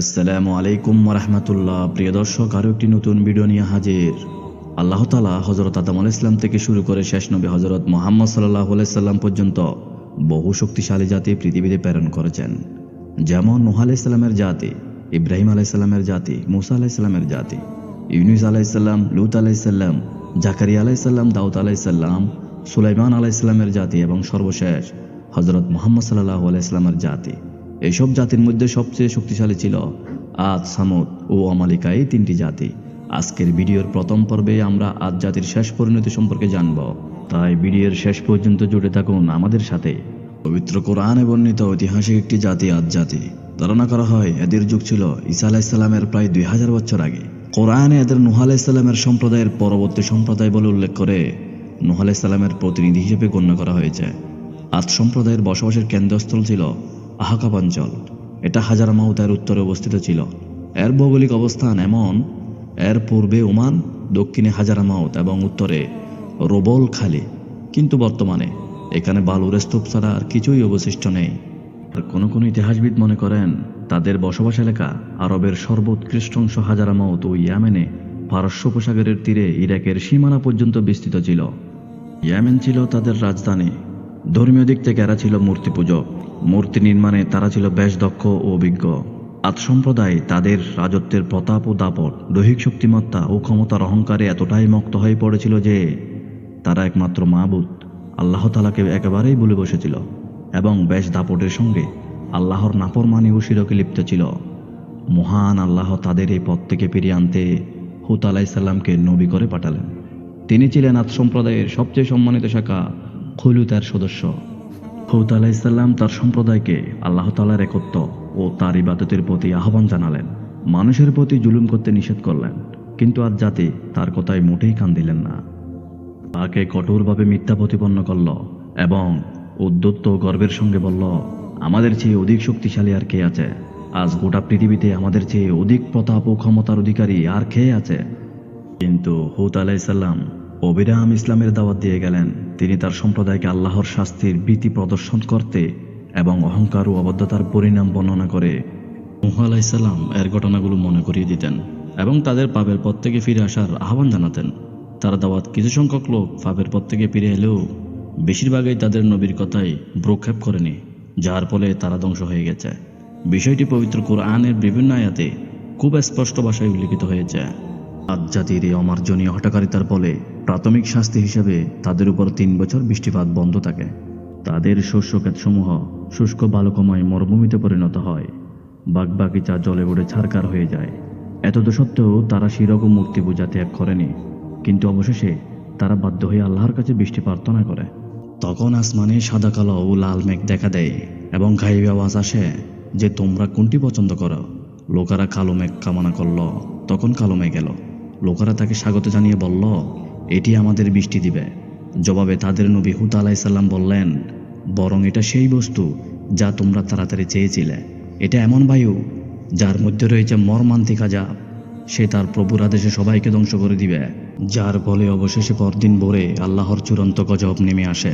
আসসালামু আলাইকুম রহমতুল্লাহ প্রিয় দর্শক, আরও একটি নতুন ভিডিও নিয়ে হাজির। আল্লাহ তালা হজরত আদম আল ইসলাম থেকে শুরু করে শেষ নবী হজরত মোহাম্মদ সাল্লাহ সাল্লাম পর্যন্ত বহু শক্তিশালী জাতি পৃথিবীতে প্রেরণ করেছেন। যেমন নুহ আলাইসাল্লামের জাতি, ইব্রাহিম আলাইসাল্লামের জাতি, মুসা আলাইসাল্লামের জাতি, ইউনুস আলাইসাল্লাম লুত আলাইসাল্লাম জাকারিয়া আলাইসাল্লাম দাউদ আলাইসাল্লাম সুলাইমান আলাইসাল্লামের জাতি এবং সর্বশেষ হজরত মোহাম্মদ সাল্লাহ আলাইসলামের জাতি। এইসব জাতির মধ্যে সবচেয়ে শক্তিশালী ছিল আদ, সামুদ ও অমালিকা এই তিনটি জাতি। আজকের ভিডিওর প্রথম পর্বে আমরা আদ জাতির শেষ পরিণতি সম্পর্কে জানব। তাই ভিডিওর শেষ পর্যন্ত জুড়ে থাকুন আমাদের সাথে। পবিত্র কোরআনে বর্ণিত ঐতিহাসিক একটি জাতি, আদ জাতি। ধারণা করা হয়, এদের যুগ ছিল ঈসা আলাইসাল্লামের প্রায় দুই হাজার বছর আগে। কোরআনে এদের নুহ আলাইসাল্লামের সম্প্রদায়ের পরবর্তী সম্প্রদায় বলে উল্লেখ করে নুহ আলাইসাল্লামের প্রতিনিধি হিসেবে গণ্য করা হয়েছে। আজ সম্প্রদায়ের বসবাসের কেন্দ্রস্থল ছিল আহাকাব অঞ্চল এটা হাজারা মাউতার উত্তরে অবস্থিত ছিল। এর ভৌগোলিক অবস্থান এমন, এর পূর্বে ওমান, দক্ষিণে হাজারা মাউত এবং উত্তরে রোবল খালি। কিন্তু বর্তমানে এখানে বালুর স্তূপ ছাড়া আর কিছুই অবশিষ্ট নেই। আর কোনো কোনো ইতিহাসবিদ মনে করেন, তাদের বসবাস এলাকা আরবের সর্বোৎকৃষ্ট অংশ হাজারা মাউত ও ইয়ামেনে পারস্য উপসাগরের তীরে ইরাকের সীমানা পর্যন্ত বিস্তৃত ছিল। ইয়ামেন ছিল তাদের রাজধানী। ধর্মীয় দিক থেকে এরা ছিল মূর্তি পূজক মূর্তি নির্মাণে তারা ছিল বেশ দক্ষ ও অভিজ্ঞ। আদ সম্প্রদায় তাদের রাজত্বের প্রতাপ ও দাপট, দৈহিক শক্তিমত্তা ও ক্ষমতার অহংকারে এতটাই মক্ত হয়ে পড়েছিল যে তারা একমাত্র মাহবুদ আল্লাহ তালাকে একেবারেই বলে বসেছিল এবং বেশ দাপটের সঙ্গে আল্লাহর নাফরমানি ও শিরকে লিপ্ত ছিল। মহান আল্লাহ তাদের এই পথ থেকে ফিরিয়ে আনতে হুত আলাইসাল্লামকে নবী করে পাঠালেন। তিনি ছিলেন আদ সম্প্রদায়ের সবচেয়ে সম্মানিত শাখা খৈলুতার সদস্য। হৌদ আলাইসাল্লাম তার সম্প্রদায়কে আল্লাহ তালার একত্ব ও তার ইবাদতের প্রতি আহ্বান জানালেন। মানুষের প্রতি জুলুম করতে নিষেধ করলেন, কিন্তু আজ জাতি তার কথায় মোটেই কান দিলেন না। তাকে কঠোরভাবে মিথ্যা প্রতিপন্ন করল এবং উদ্যত্ত গর্বের সঙ্গে বলল, আমাদের চেয়ে অধিক শক্তিশালী আর কে আছে? আজ গোটা পৃথিবীতে আমাদের চেয়ে অধিক প্রতাপ ও ক্ষমতার অধিকারী আর কে আছে? কিন্তু হুত আলাইসাল্লাম অবিরাম ইসলামের দাওয়াত দিয়ে গেলেন। তিনি তার সম্প্রদায়কে আল্লাহর শাস্তির ভীতি প্রদর্শন করতে এবং অহংকার ও অবদ্ধতার পরিণাম বর্ণনা করে। মুহা এর ঘটনাগুলো মনে করিয়ে দিতেন এবং তাদের পাপের পথ থেকে ফিরে আসার আহ্বান জানাতেন। তার দাওয়াত কিছু সংখ্যক লোক পাপের পথ থেকে ফিরে এলেও বেশিরভাগই তাদের নবীর কথাই ব্রোক্ষেপ করেনি, যার ফলে তারা ধ্বংস হয়ে গেছে। বিষয়টি পবিত্র কোরআনের বিভিন্ন আয়াতে খুব স্পষ্ট ভাষায় উল্লিখিত হয়েছে। আজ এই অমার্জনীয় হঠাকারিতার ফলে প্রাথমিক শাস্তি হিসেবে তাদের উপর তিন বছর বৃষ্টিপাত বন্ধ থাকে। তাদের শস্য ক্ষেতসমূহ শুষ্ক বালকময় মরুভূমিতে পরিণত হয়। বাগবাগিচা জলে উড়ে ছারকার হয়ে যায়। এতদ সত্ত্বেও তারা শিরক ও মূর্তি পূজা ত্যাগ করেনি। কিন্তু অবশেষে তারা বাধ্য হয়ে আল্লাহর কাছে বৃষ্টি প্রার্থনা করে। তখন আসমানে সাদা কালো ও লাল মেঘ দেখা দেয় এবং গাইবে আওয়াজ আসে যে, তোমরা কোনটি পছন্দ করো? লোকেরা কালো মেঘ কামনা করল। তখন কালো মেঘ এলো। লোকেরা তাকে স্বাগত জানিয়ে বলল, এটি আমাদের বৃষ্টি দিবে। জবাবে তাদের নবী হুত আলাইসাল্লাম বললেন, বরং এটা সেই বস্তু যা তোমরা তাড়াতাড়ি চেয়েছিলে। এটা এমন বায়ু যার মধ্যে রয়েছে মর্মান্তিক আজাব। সে তার প্রভুর আদেশে সবাইকে ধ্বংস করে দিবে। যার ফলে অবশেষে পরদিন ভোরে আল্লাহর চূড়ান্ত গজব নেমে আসে।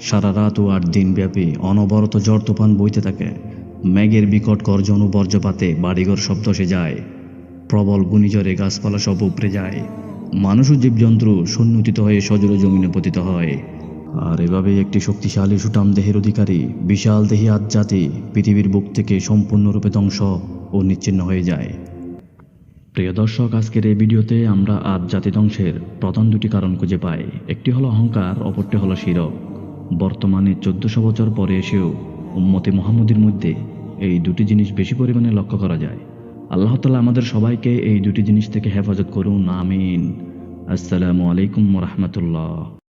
সারা রাত ও আট দিন ব্যাপী অনবরত ঝড় তুফান বইতে থাকে। মেঘের বিকট গর্জন ও বর্জ্যপাতে বাড়িঘর শব্দ সে যায় প্রবল ঘূর্ণিঝড়ে গাছপালা সব উপড়ে যায়। মানুষ ও জীবজন্তু সন্নুতিত হয়ে সজল জমিনে পতিত হয়। আর এভাবে একটি শক্তিশালী সুটাম দেহের অধিকারী, বিশাল দেহী আজ জাতি পৃথিবীর বুক থেকে সম্পূর্ণরূপে ধ্বংস ও নিচ্ছিন্ন হয়ে যায়। প্রিয় দর্শক, আজকের এই ভিডিওতে আমরা আজ জাতি ধ্বংসের প্রধান দুটি কারণ খুঁজে পাই। একটি হলো অহংকার, অপরটি হলো শিরক। বর্তমানে চোদ্দশো বছর পরে এসেও উম্মতে মোহাম্মদের মধ্যে এই দুটি জিনিস বেশি পরিমাণে লক্ষ্য করা যায়। আল্লাহ তালা আমাদের সবাইকে এই দুটি জিনিস থেকে হেফাজত করুন আমিন। আসসালামু আলাইকুম রহমতুল্লাহ।